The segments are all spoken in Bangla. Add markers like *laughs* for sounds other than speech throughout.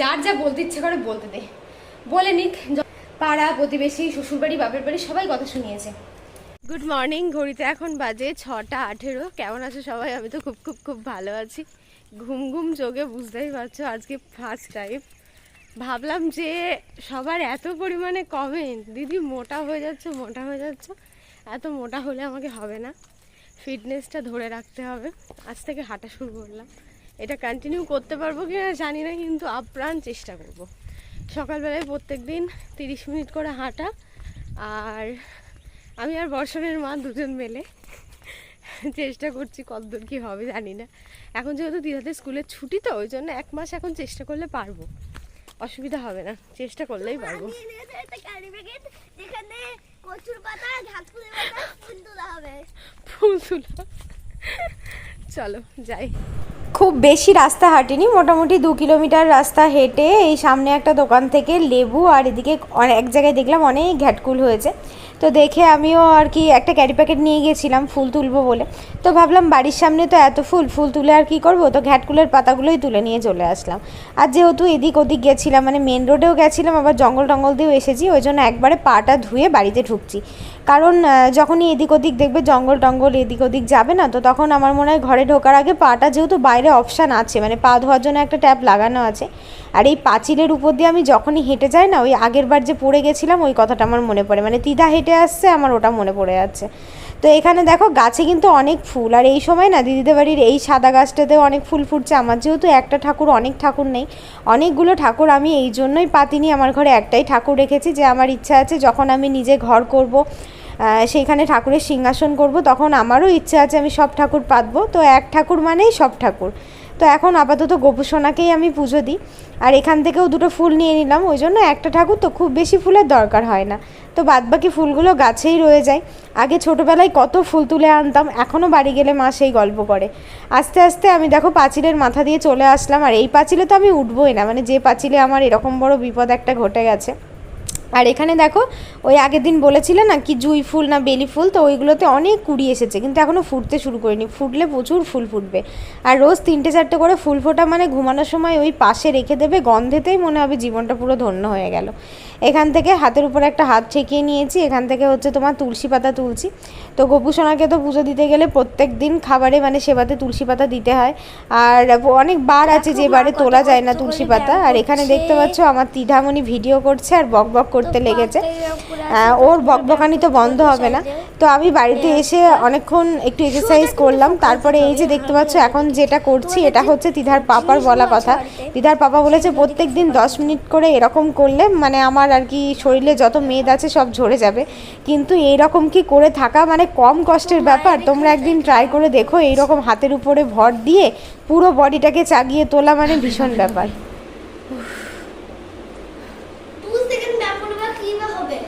যার যা বলতে ইচ্ছে করে বলতে দে। বলে নিক পাড়া, প্রতিবেশী, শ্বশুরবাড়ি, বাপের বাড়ি সবাই কথা শুনিয়েছে। গুড মর্নিং ঘড়িতে এখন বাজে ছটা আঠেরো। কেমন আছো সবাই? আমি তো খুব খুব খুব ভালো আছি। ঘুম ঘুম চোখে বুঝতেই পারছ আজকে ফার্স্ট টাইম ভাবলাম যে সবার এত পরিমাণে কমেন্ট দিদি মোটা হয়ে যাচ্ছে, মোটা হয়ে যাচ্ছ। এত মোটা হলে আমাকে হবে না। ফিটনেসটা ধরে রাখতে হবে। আজ থেকে হাঁটা শুরু করলাম। এটা কন্টিনিউ করতে পারব কি না জানি না কিন্তু আপ্রাণ চেষ্টা করব। সকালবেলায় প্রত্যেক দিন তিরিশ মিনিট করে হাঁটা আর আমি আর বর্ষণের মা দুজন মেলে চেষ্টা করছি কতদূর কী হবে জানি না। এখন যেহেতু দিদাদের স্কুলের ছুটি তো ওই জন্য এক মাস এখন চেষ্টা করলে পারব। অসুবিধা হবে না চেষ্টা করলেই পারব। ফুল তুলো। চলো যাই। খুব বেশি রাস্তা হাঁটিনি, মোটামুটি দু কিলোমিটার রাস্তা হেঁটে এই সামনে একটা দোকান থেকে লেবু আর এদিকে অনেক এক জায়গায় দেখলাম অনেক ঘ্যাটকুল হয়েছে। তো দেখে আমিও আর কি একটা ক্যারি প্যাকেট নিয়ে গেছিলাম ফুল তুলবো বলে। তো ভাবলাম বাড়ির সামনে তো এত ফুল ফুল তুলে আর কি করব? তো ঘ্যাটকুলের পাতাগুলোই তুলে নিয়ে চলে আসলাম। আর যেহেতু এদিক ওদিক গেছিলাম মানে মেন রোডেও গেছিলাম, আবার জঙ্গল টঙ্গল দিয়েও এসেছি, ওই জন্য একবারে পাটা ধুয়ে বাড়িতে ঢুকছি। কারণ যখনই এদিক ওদিক দেখবে জঙ্গল টঙ্গল এদিক ওদিক যাবে না, তো তখন আমার মনে হয় ঘরে ঢোকার আগে পাটা যেহেতু বাইরে অপশান আছে মানে পা ধোয়ার জন্য একটা ট্যাপ লাগানো আছে। আর এই পাঁচিলের উপর দিয়ে আমি যখনই হেঁটে যাই না, ওই আগের বার যে পড়ে গেছিলাম, ওই কথাটা আমার মনে পড়ে। মানে তিদা হেঁটে আসছে, আমার ওটা মনে পড়ে যাচ্ছে। তো এখানে দেখো, গাছে কিন্তু অনেক ফুল। আর এই সময় না, দিদিদের বাড়ির এই সাদা গাছটাতেও অনেক ফুল ফুটছে। আমার যেহেতু একটা ঠাকুর, অনেক ঠাকুর নেই। অনেকগুলো ঠাকুর আমি এই জন্যই পাতিনি। আমার ঘরে একটাই ঠাকুর রেখেছি, যে আমার ইচ্ছা আছে যখন আমি নিজে ঘর করব সেইখানে ঠাকুরের সিংহাসন করব, তখন আমারও ইচ্ছে আছে আমি সব ঠাকুর পাতবো। তো এক ঠাকুর মানেই সব ঠাকুর। তো এখন আপাতত গোপুসোনাকেই আমি পুজো দিই। আর এখান থেকেও দুটো ফুল নিয়ে নিলাম, ওই জন্য একটা ঠাকুর তো খুব বেশি ফুলের দরকার হয় না। তো বাদবাকি ফুলগুলো গাছেই রয়ে যায়। আগে ছোটোবেলায় কত ফুল তুলে আনতাম, এখনও বাড়ি গেলে মা সেই গল্প করে। আস্তে আস্তে আমি দেখো পাঁচিলের মাথা দিয়ে চলে আসলাম, আর এই পাঁচিলে তো আমি উঠবোই না মানে যে পাঁচিলে আমার এরকম বড় বিপদ একটা ঘটে গেছে। আর এখানে দেখো, ওই আগের দিন বলেছিলে না কি জুই ফুল না বেলি ফুল? তো ওইগুলোতে অনেক কুড়ি এসেছে, কিন্তু এখনও ফুটতে শুরু করিনি। ফুটলে প্রচুর ফুল ফুটবে। আর রোজ তিনটে চারটে করে ফুল ফোটা মানে ঘুমানোর সময় ওই পাশে রেখে দেবে, গন্ধেতেই মনে হবে জীবনটা পুরো ধন্য হয়ে গেল। এখান থেকে হাতের উপর একটা হাত ঠেকিয়ে নিয়েছি এখান থেকে হচ্ছে তোমার তুলসী পাতা তুলছি। তো গোপুসোনাকে তো পুজো দিতে গেলে প্রত্যেক দিন খাবারে মানে সেবাতে তুলসী পাতা দিতে হয়। আর অনেক বার আছে যে বারে তোলা যায় না তুলসী পাতা। আর এখানে দেখতে পাচ্ছ আমার তিধামণি ভিডিও করছে আর বক বক করতে লেগেছে। ওর বক বকানি তো বন্ধ হবে না। তো আমি বাড়িতে এসে অনেকক্ষণ একটু এক্সারসাইজ করলাম। তারপরে এই যে দেখতে পাচ্ছ এখন যেটা করছি এটা হচ্ছে তিধার পাপার বলা কথা। তিধার পাপা বলেছে প্রত্যেক দিন দশ মিনিট করে এরকম করলে মানে আমার আর কি শরীরে যত মেদ আছে সব ঝরে যাবে। কিন্তু এইরকম কি করে থাকা মানে কম কষ্টের ব্যাপার? তোমরা একদিন ট্রাই করে দেখো এইরকম হাতের উপরে ভর দিয়ে পুরো বডিটাকে চাগিয়ে তোলা মানে ভীষণ ব্যাপার। দু সেকেন্ড ব্যাপার বা কি বা হবে?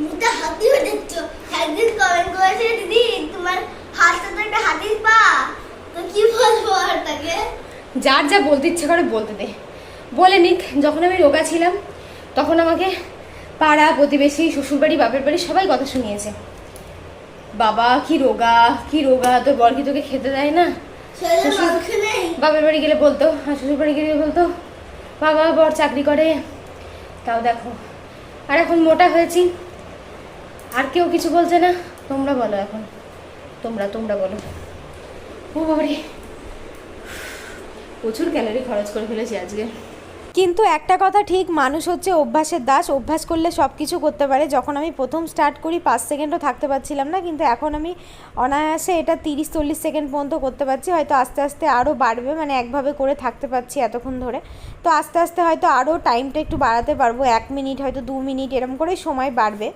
মুখটা হাতি যাচ্ছ একদিন কমেন্ট করেছে দিদি তোমার হাতটা তো একটা হাতির পা। তো কি বলব আর তাকে? যার যা বলতে ইচ্ছে করে বলতে দে। বলে নিক যখন আমি রোগা ছিলাম তখন আমাকে পাড়া প্রতিবেশী শ্বশুরবাড়ি বাপের বাড়ি সবাই কথা শুনিয়েছে। বাবা কি রোগা কি রোগা তোর বর কি তোকে খেতে দেয় না? বাপের বাড়ি গেলে বলতো আর শ্বশুর বাড়ি গেলে বলতো বাবা বর চাকরি করে তাও দেখো। আর এখন মোটা হয়েছি আর কেউ কিছু বলছে না তোমরা বলো এখন। তোমরা তোমরা বলো। ও বাবারে প্রচুর ক্যালোরি খরচ করে ফেলেছি আজকে। কিন্তু একটা কথা ঠিক, মানুষ হচ্ছে অভ্যাসের দাস, অভ্যাস করলে সব কিছু করতে পারে। যখন আমি প্রথম স্টার্ট করি, পাঁচ সেকেন্ডও থাকতে পারছিলাম না, কিন্তু এখন আমি অনায়াসে এটা তিরিশ, চল্লিশ সেকেন্ড পর্যন্ত করতে পারছি। হয়তো আস্তে আস্তে আরও বাড়বে মানে একভাবে করে থাকতে পারছি এতক্ষণ ধরে। তো আস্তে আস্তে হয়তো আরও টাইমটা একটু বাড়াতে পারব, এক মিনিট হয়তো দু মিনিট এরম করে সময় বাড়বে।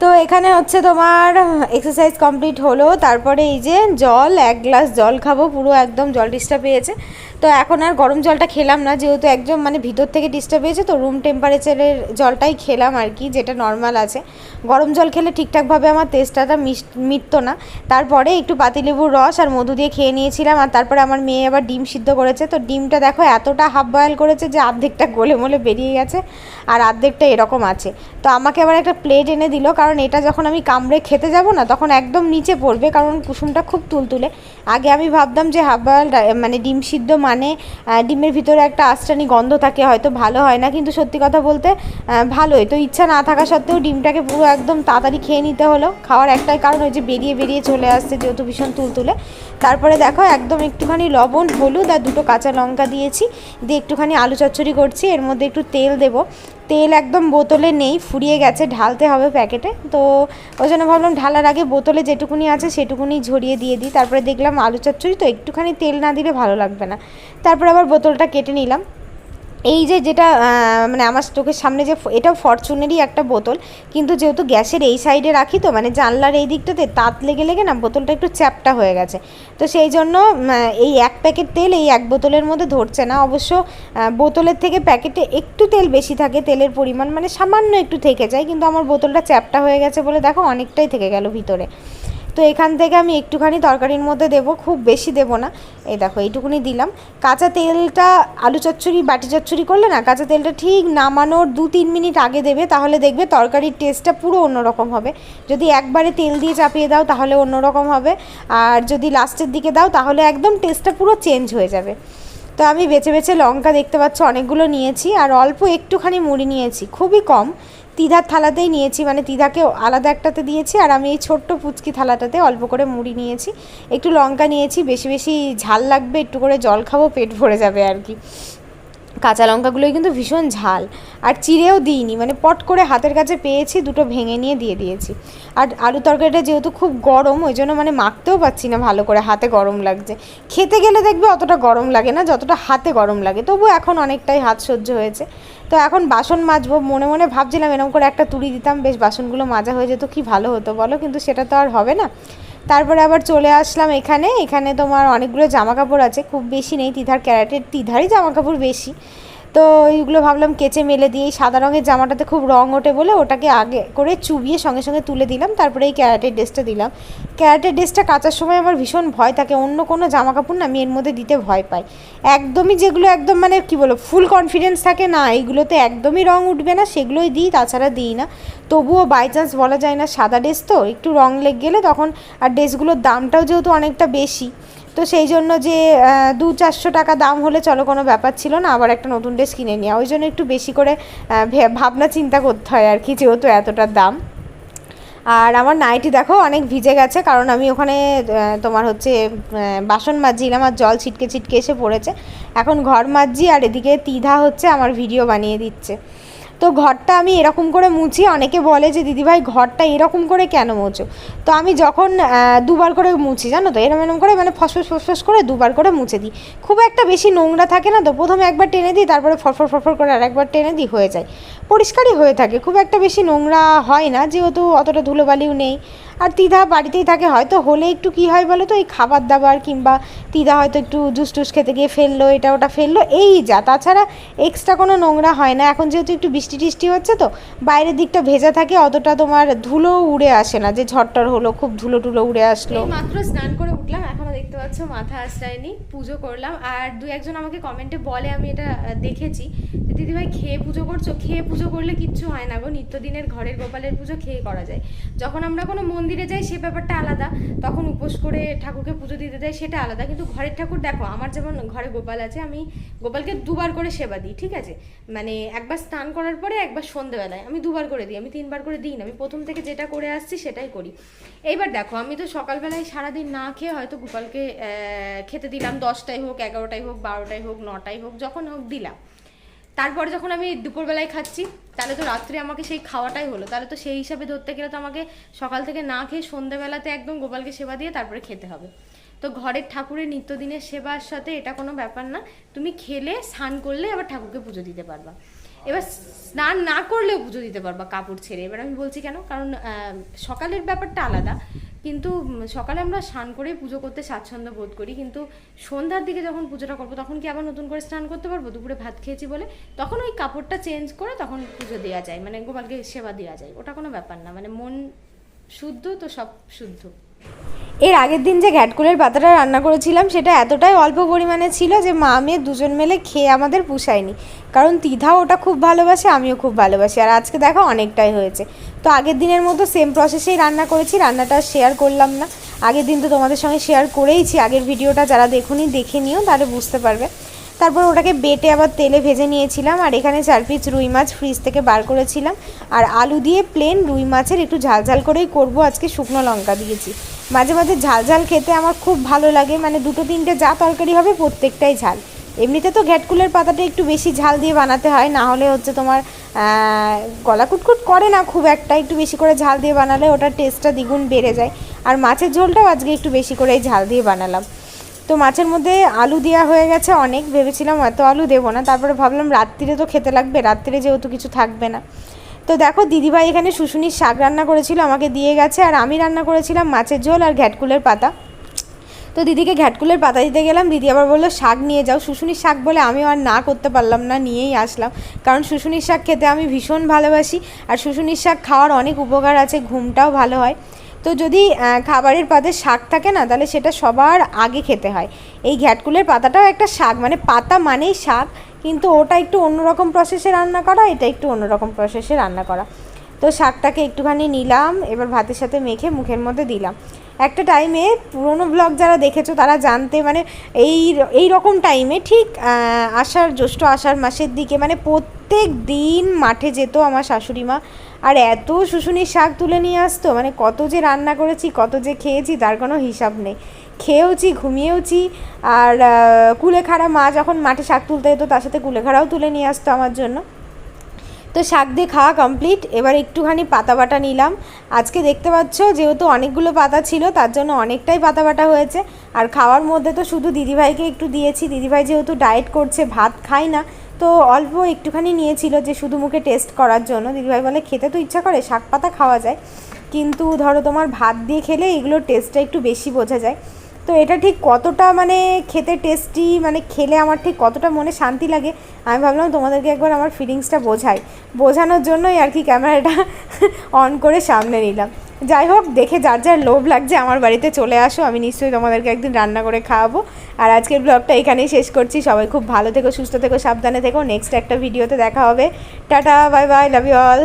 তো এখানে হচ্ছে তোমার এক্সারসাইজ কমপ্লিট হলো। তারপরে এই যে জল, এক গ্লাস জল খাব, পুরো একদম জল ডিস্টার্ব পেয়েছে তো এখন আর গরম জলটা খেলাম না, যেহেতু একদম মানে ভিতর থেকে ডিস্টার্ব হয়েছে, তো রুম টেম্পারেচারের জলটাই খেলাম আর কি, যেটা নর্মাল আছে। গরম জল খেলে ঠিকঠাকভাবে আমার তেষ্টাটা মিশ- মিটতো না। তারপরে একটু পাতিলেবুর রস আর মধু দিয়ে খেয়ে নিয়েছিলাম, আর তারপরে আমার মেয়ে আবার ডিম সিদ্ধ করেছে। তো ডিমটা দেখো এতটা হাফ বয়েল করেছে যে অর্ধেকটা গোলে মোলে বেরিয়ে গেছে, আর অর্ধেকটা এরকম আছে। তো আমাকে আবার একটা প্লেট এনে দিল, কারণ কারণ এটা যখন আমি কামড়ে খেতে যাব না, তখন একদম নিচে পড়বে, কারণ কুসুমটা খুব তুলতুলে। আগে আমি ভাবতাম যে হাফ মানে ডিম সিদ্ধ মানে ডিমের ভিতরে একটা আস্টানি গন্ধ থাকে, হয়তো ভালো হয় না, কিন্তু সত্যি কথা বলতে ভালোই। তো ইচ্ছা না থাকা সত্ত্বেও ডিমটাকে পুরো একদম তাড়াতাড়ি খেয়ে নিতে হলো। খাওয়ার একটাই কারণ ওই যে বেরিয়ে বেরিয়ে চলে আসছে, যেহেতু ভীষণ তুলতুলে। তারপরে দেখো, একদম একটুখানি লবণ, হলুদ আর দুটো কাঁচা লঙ্কা দিয়েছি। দিয়ে একটুখানি আলু চচ্চড়ি করছি, এর মধ্যে একটু তেল দেবো। তেল একদম বোতলে নেই, ফুরিয়ে গেছে, ঢালতে হবে প্যাকেটে। তো ওই জন্য ভাবলাম ঢালার আগে বোতলে যেটুকুনি আছে সেটুকুনি ঝরিয়ে দিয়ে দিই। তারপরে দেখলাম আলু চচ্চড়ি তো একটুখানি তেল না দিলে ভালো লাগবে না। তারপরে আবার বোতলটা কেটে নিলাম। এই যে যেটা মানে আমার চোখের সামনে যে এটাও ফরচুনেরই একটা বোতল, কিন্তু যেহেতু গ্যাসের এই সাইডে রাখি তো মানে জানলার এই দিকটাতে তাত লেগে লেগে না বোতলটা একটু চ্যাপটা হয়ে গেছে। তো সেই জন্য এই এক প্যাকেট তেল এই এক বোতলের মধ্যে ধরছে না। অবশ্য বোতলের থেকে প্যাকেটে একটু তেল বেশি থাকে, তেলের পরিমাণ মানে সামান্য একটু থেকে যায়, কিন্তু আমার বোতলটা চ্যাপটা হয়ে গেছে বলে দেখো অনেকটাই থেকে গেল ভিতরে। তো এখান থেকে আমি একটুখানি তরকারির মধ্যে দেবো, খুব বেশি দেবো না। এই দেখো, এইটুকুনি দিলাম। কাঁচা তেলটা, আলু চচ্চড়ি, বাটি চচ্চড়ি করলে না, কাঁচা তেলটা ঠিক নামানোর দু তিন মিনিট আগে দেবে, তাহলে দেখবে তরকারির টেস্টটা পুরো অন্যরকম হবে। যদি একবারে তেল দিয়ে চাপিয়ে দাও, তাহলে অন্যরকম হবে। আর যদি লাস্টের দিকে দাও, তাহলে একদম টেস্টটা পুরো চেঞ্জ হয়ে যাবে। তো আমি বেছে বেছে লঙ্কা দেখতে পাচ্ছ, অনেকগুলো নিয়েছি। আর অল্প একটুখানি মুড়ি নিয়েছি, খুবই কম। তিধার থালাতেই নিয়েছি মানে তিধাকে আলাদা একটাতে দিয়েছি আর আমি এই ছোট্ট পুচকি থালাটাতে অল্প করে মুড়ি নিয়েছি। একটু লঙ্কা নিয়েছি, বেশি বেশি ঝাল লাগবে, একটু করে জল খাব, পেট ভরে যাবে আর কি। কাঁচা লঙ্কাগুলোই কিন্তু ভীষণ ঝাল। আর চিড়েও দিইনি মানে পট করে হাতের কাছে পেয়েছি, দুটো ভেঙে নিয়ে দিয়ে দিয়েছি। আর আলু তরকারিটা যেহেতু খুব গরম, ওই জন্য মানে মাখতেও পাচ্ছি না ভালো করে, হাতে গরম লাগছে। খেতে গেলে দেখবে অতটা গরম লাগে না, যতটা হাতে গরম লাগে, তবু এখন অনেকটাই হাত সহ্য হয়েছে। তো এখন বাসন মাজবো, মনে মনে ভাবছিলাম এরকম করে একটা তুড়ি দিতাম, বেশ বাসনগুলো মাজা হয়ে যেত, কি ভালো হতো বলো? কিন্তু সেটা তো আর হবে না। তারপরে আবার চলে আসলাম এখানে। এখানে তোমার অনেকগুলো জামা কাপড় আছে, খুব বেশি নেই তিধার ক্যারাটের, তিধারই জামা কাপড় বেশি। তো এইগুলো ভাবলাম কেচে মেলে দিয়ে সাদা রঙের জামাটাতে খুব রং ওঠে বলে ওটাকে আগে করে চুবিয়ে সঙ্গে সঙ্গে তুলে দিলাম, তারপরে এই ক্যারাটের ড্রেসটা দিলাম। ক্যারাটের ড্রেসটা কাচার সময় আমার ভীষণ ভয় থাকে। অন্য কোনো জামা কাপড় না আমি এর মধ্যে দিতে ভয় পাই। একদমই যেগুলো একদম মানে কি বলো ফুল কনফিডেন্স থাকে না, এইগুলোতে একদমই রং উঠবে না, সেগুলোই দিই, তাছাড়া দিই না। তবুও বাই চান্স বলা যায় না সাদা ড্রেস তো, একটু রং লেগে গেলে তখন আর ড্রেসগুলোর দামটাও যেহেতু অনেকটা বেশি। তো সেই জন্য যে দু চারশো টাকা দাম হলে চলো কোনো ব্যাপার ছিল না, আবার একটা নতুন ড্রেস কিনে নেওয়া ওই জন্য একটু বেশি করে ভাবনা চিন্তা করতে হয় আর কি, যেহেতু এতটা দাম। আর আমার নাইটি দেখো, অনেক ভিজে গেছে, কারণ আমি ওখানে তোমার হচ্ছে বাসন মাজছিলাম আর জল ছিটকে ছিটকে এসে পড়েছে। এখন ঘর মাজছি আর এদিকে তিধা হচ্ছে, আমার ভিডিও বানিয়ে দিচ্ছে। তো ঘরটা আমি এরকম করে মুছি। অনেকে বলে যে, দিদিভাই, ঘরটা এরকম করে কেন মুছো? তো আমি যখন দুবার করে মুছি, জানো তো, এরম এরম করে মানে ফসফস ফসফস করে দুবার করে মুছে দিই। খুব একটা বেশি নোংরা থাকে না তো, প্রথমে একবার টেনে দিই, তারপরে ফরফর ফরফর করে আর একবার টেনে দিই, হয়ে যায়। পরিষ্কারই হয়ে থাকে, খুব একটা বেশি নোংরা হয় না, যেহেতু অতটা ধুলোবালিও নেই। আর তিধা বাড়িতেই থাকে, হয়তো হলে একটু কি হয় বলো তো? এই খাবার দাবার কিংবা তিধা হয়তো একটু জুস টুস খেতে গিয়ে ফেলল, এটা ওটা ফেলল, এই যা। তাছাড়া এক্সট্রা কোনো নোংরা হয় না। এখন যেহেতু একটু বৃষ্টি টিষ্টি হচ্ছে তো, বাইরের দিকটা ভেজা থাকে, অতটা তোমার ধুলো উড়ে আসে না। যে ঝড়টর হলো, খুব ধুলো টুলো উড়ে আসলো। মাত্র স্নান করে উঠলাম, এখনও দেখতে পাচ্ছ মাথা আশ্রায়নি, পুজো করলাম। আর দু একজন আমাকে কমেন্টে বলে, আমি এটা দেখেছি। দিদিভাই, খেয়ে পুজো করছ? খেয়ে পুজো করলে কিচ্ছু হয় না গো। নিত্যদিনের ঘরের গোপালের পুজো খেয়ে করা যায়। যখন আমরা কোনো মন্দিরে যাই, সে ব্যাপারটা আলাদা। তখন উপোস করে ঠাকুরকে পুজো দিতে যাই সেটা আলাদা। কিন্তু ঘরের ঠাকুর, দেখো, আমার যেমন ঘরে গোপাল আছে, আমি গোপালকে দুবার করে সেবা দিই, ঠিক আছে? মানে একবার স্নান করার পরে, একবার সন্ধেবেলায়। আমি দুবার করে দিই, আমি তিনবার করে দিই না। আমি প্রথম থেকে যেটা করে আসছি, সেটাই করি। এইবার দেখো, আমি তো সকালবেলায় সারাদিন না খেয়ে হয়তো গোপালকে খেতে দিলাম। দশটাই হোক, এগারোটাই হোক, বারোটাই হোক, নটাই হোক, যখন হোক দিলাম। তারপরে যখন আমি দুপুরবেলায় খাচ্ছি, তাহলে তো রাত্রে আমাকে সেই খাওয়াটাই হলো। তাহলে তো সেই হিসাবে ধরতে গেলে তো আমাকে সকাল থেকে না খেয়ে সন্ধেবেলাতে একদম গোপালকে সেবা দিয়ে তারপরে খেতে হবে। তো ঘরের ঠাকুরের নিত্যদিনের সেবার সাথে এটা কোনো ব্যাপার না। তুমি খেলে, স্নান করলে আবার ঠাকুরকে পুজো দিতে পারবা। এবার স্নান না করলেও পুজো দিতে পারবা কাপড় ছেড়ে। এবার আমি বলছি কেন? কারণ সকালের ব্যাপারটা আলাদা। কিন্তু সকালে আমরা স্নান করে পুজো করতে স্বাচ্ছন্দ্য বোধ করি। কিন্তু সন্ধ্যার দিকে যখন পুজোটা করব, তখন কি আবার নতুন করে স্নান করতে পারব? দুপুরে ভাত খেয়েছি বলে? তখন ওই কাপড়টা চেঞ্জ করে তখন পুজো দেওয়া যায়। মানে গোপালকে সেবা দেওয়া যায়। ওটা কোনো ব্যাপার না। মানে মন শুদ্ধ তো সব শুদ্ধ। এর আগের দিন যে ঘ্যাটকুলের পাতাটা রান্না করেছিলাম, সেটা এতটাই অল্প পরিমাণে ছিল যে মা মেয়ে দুজন মিলে খেয়ে আমাদের পুষায়নি। কারণ তিধাও ওটা খুব ভালোবাসে, আমিও খুব ভালোবাসি। আর আজকে দেখো অনেকটাই হয়েছে। তো আগের দিনের মতো সেম প্রসেসেই রান্না করেছি, রান্নাটা শেয়ার করলাম না। আগের দিন তো তোমাদের সঙ্গে শেয়ার করেইছি, আগের ভিডিওটা যারা দেখুনি, দেখে নিও, তাহলে বুঝতে পারবে। তারপর ওটাকে বেটে আবার তেলে ভেজে নিয়েছিলাম, আর এখানে চার পিস রুই মাছ ফ্রিজ থেকে বার করেছিলাম। আর আলু দিয়ে প্লেন রুই মাছের একটু ঝাল ঝাল করেই করব, আজকে শুকনো লঙ্কা দিয়েছি। মাঝে মাঝে ঝাল ঝাল খেতে আমার খুব ভালো লাগে। মানে দুটো তিনটে যা তরকারি হবে প্রত্যেকটাই ঝাল। এমনিতে তো ঘ্যাটকুলের পাতাটা একটু বেশি ঝাল দিয়ে বানাতে হয়, না হলে হচ্ছে তোমার গলা কুটকুট করে না খুব একটা। একটু বেশি করে ঝাল দিয়ে বানালে ওটার টেস্টটা দ্বিগুণ বেড়ে যায়। আর মাছের ঝোলটাও আজকে একটু বেশি করে ঝাল দিয়ে বানালাম। তো মাছের মধ্যে আলু দেওয়া হয়ে গেছে অনেক, ভেবেছিলাম এত আলু দেবো না। তারপরে ভাবলাম রাত্রিরে তো খেতে লাগবে, রাত্রিরে যেহেতু কিছু থাকবে না। তো দেখো, দিদিভাই এখানে শুশুনির শাক রান্না করেছিল, আমাকে দিয়ে গেছে, আর আমি রান্না করেছিলাম মাছের ঝোল আর ঘ্যাটকুলের পাতা। তো দিদিকে ঘ্যাটকুলের পাতা দিতে গেলাম, দিদি আবার বলল, শাক নিয়ে যাও। শুশুনির শাক বলে আমিও আর না করতে পারলাম না, নিয়েই আসলাম। কারণ শুশুনির শাক খেতে আমি ভীষণ ভালোবাসি, আর শুশুনির শাক খাওয়ার অনেক উপকার আছে, ঘুমটাও ভালো হয়। তো যদি খাবারের পাতে শাক থাকে না, তাহলে সেটা সবার আগে খেতে হয়। এই ঘ্যাটকুলের পাতাটাও একটা শাক মানে পাতা মানেই শাক। কিন্তু ওটা একটু অন্যরকম প্রসেসে রান্না করা, এটা একটু অন্যরকম প্রসেসে রান্না করা। তো শাকটাকে একটুখানি নিলাম, এবার ভাতের সাথে মেখে মুখের মধ্যে দিলাম। একটা টাইমে পুরোনো ব্লগ যারা দেখেছ, তারা জানতে মানে এই এই রকম টাইমে ঠিক আষাঢ়, জ্যৈষ্ঠ আষাঢ় মাসের দিকে মানে প্রত্যেক দিন মাঠে যেত আমার শাশুড়ি মা। আর এত শুশুনির শাক তুলে নিয়ে আসতো মানে কত যে রান্না করেছি, কত যে খেয়েছি, তার কোনো হিসাব নেই। খেয়েওছি, ঘুমিয়েওছি। আর কুলেখাড়া মা যখন মাঠে শাক তুলতে যেত, তার সাথে কুলেখাড়াও তুলে নিয়ে আসতো আমার জন্য। তো শাক দিয়ে খাওয়া কমপ্লিট এবার একটুখানি পাতা বাটা নিলাম। আজকে দেখতে পাচ্ছ, যেহেতু অনেকগুলো পাতা ছিল, তার জন্য অনেকটাই পাতা বাটা হয়েছে। আর খাওয়ার মধ্যে তো শুধু দিদিভাইকে একটু দিয়েছি। দিদিভাই যেহেতু ডায়েট করছে, ভাত খায় না, তো অল্প একটুখানি নিয়েছিল যে শুধু মুখে টেস্ট করার জন্য। দিদিভাই বলে, খেতে তো ইচ্ছা করে, শাক পাতা খাওয়া যায়। কিন্তু ধরো তোমার ভাত দিয়ে খেলে এগুলোর টেস্টটা একটু বেশি বোঝা যায়। তো এটা ঠিক কতটা মানে খেতে টেস্টি মানে খেলে আমার ঠিক কতটা মনে শান্তি লাগে, আমি ভাবলাম তোমাদেরকে একবার আমার ফিলিংসটা বোঝাই। বোঝানোর জন্যই আর কি ক্যামেরাটা *laughs* অন করে সামনে নিলাম। যাই হোক, দেখে যার যার লোভ লাগছে আমার বাড়িতে চলে আসো, আমি নিশ্চয়ই তোমাদেরকে একদিন রান্না করে খাওয়াবো। আর আজকের ব্লগটা এখানেই শেষ করছি, সবাই খুব ভালো থেকো, সুস্থ থেকো, সাবধানে থেকো নেক্সট একটা ভিডিওতে দেখা হবে। Tata bye bye love you all